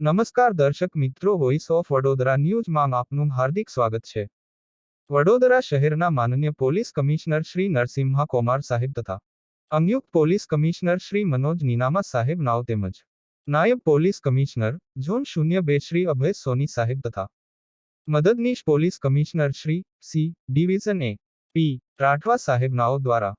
નમસ્કાર દર્શક મિત્રો વોઇસ ઓફ વડોદરા ન્યૂઝમાં આપનું હાર્દિક સ્વાગત છે. વડોદરા શહેરના માનનીય પોલીસ કમિશનર શ્રી નરસિંહા કોમાર સાહેબ તથા સંયુક્ત પોલીસ કમિશનર શ્રી મનોજ નીનામા સાહેબ નાવ તેમજ નાયબ પોલીસ કમિશનર ઝોન શૂન્ય બે શ્રી અભય સોની સાહેબ તથા મદદનીશ police commissioner Shri C division A P Rathwa સાહેબ નાઓ દ્વારા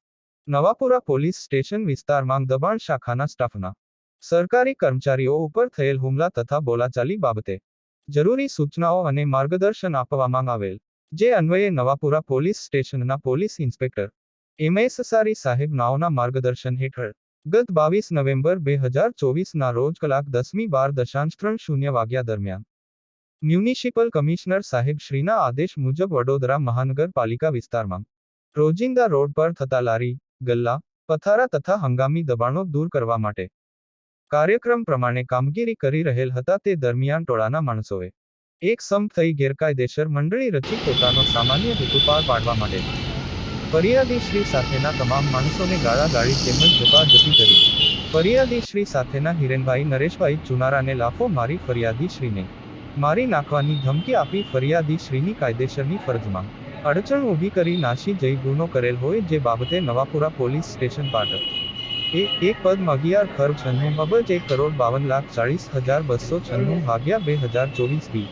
નવાપુરા પોલીસ સ્ટેશન વિસ્તારમાં દબાણ શાખાના સ્ટાફના સરકારી કર્મચારીઓ ઉપર થયેલ હુમલા તથા બોલાચાલી બાબતે જરૂરી સૂચનાઓ અને માર્ગદર્શન આપવામાં આવેલ, જે અન્વયે નવાપુરા પોલીસ સ્ટેશનના પોલીસ ઇન્સ્પેક્ટર એમએસ સારી સાહેબ નાઓના માર્ગદર્શન હેઠળ ગત બાવીસ નવેમ્બર બે હજાર ચોવીસના રોજ કલાક દસમી બાર દશાંશ ત્રણ શૂન્ય વાગ્યા દરમિયાન મ્યુનિસિપલ કમિશનર સાહેબ શ્રીના આદેશ મુજબ વડોદરા મહાનગરપાલિકા વિસ્તારમાં રોજિંદા રોડ પર થતા લારી, ગલ્લા, પથારા તથા હંગામી દબાણો દૂર કરવા માટે કાર્યક્રમ પ્રમાણે કામગીરી કરી રહેલ હતા તે દરમિયાન ટોળાના માણસોએ એક સંપ થઈ ગેરકાયદેસર મંડળી રચી પોતાનો સામાન્ય હેતુ પાર પાડવા માટે ફરિયાદી શ્રી સાથેના તમામ માણસોને ગાળાગાળી તેમજ જપાજપી કરી. ફરિયાદી શ્રી સાથેના હિરેનભાઈ નરેશભાઈ ચુનારાને લાફો મારી ફરિયાદી શ્રીને મારી નાખવાની ધમકી આપી ફરિયાદી શ્રીની કાયદેસરની ફરજમાં અડચણ ઊભી કરી નાસી જઈ ગુનો કરેલ હોય જે બાબતે નવાપુરા પોલીસ સ્ટેશન પાટણ એ, એક પદ અગિયાર ખર્ચ છન્નું અબજ એક કરોડ બાવન લાખ ચાળીસ હજાર બસો છન્નું ભાગ્યા બે હજાર ચોવીસ બી.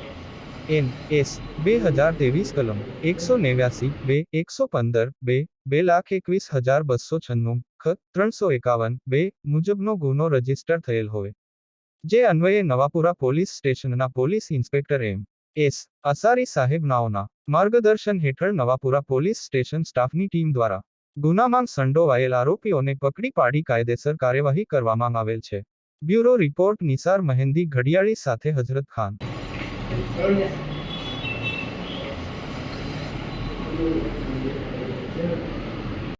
એન, એસ, બે હજાર ત્રેવીસ કલમ, એકસો નેવ્યાસી, બે, એકસો પંદર, બે બે લાખ એકવીસ હજાર બસો છન્નું, ખ, ત્રણસો એકાવન, બે મુજબનો ગુનો રજિસ્ટર થયેલ હોય. જે અન્વયે નવાપુરા પોલીસ સ્ટેશનના police inspector M, S Asari સાહેબ નાઓના માર્ગદર્શન હેઠળ નવાપુરા પોલીસ સ્ટેશન સ્ટાફની ટીમ દ્વારા ગુનામાં સંડોવાયેલ આરોપીઓને પકડી પાડી કાયદેસર કાર્યવાહી કરવામાં આવેલ છે બ્યુરો રિપોર્ટ, નિસાર મહેંદી ઘડિયાળી સાથે હજરત ખાન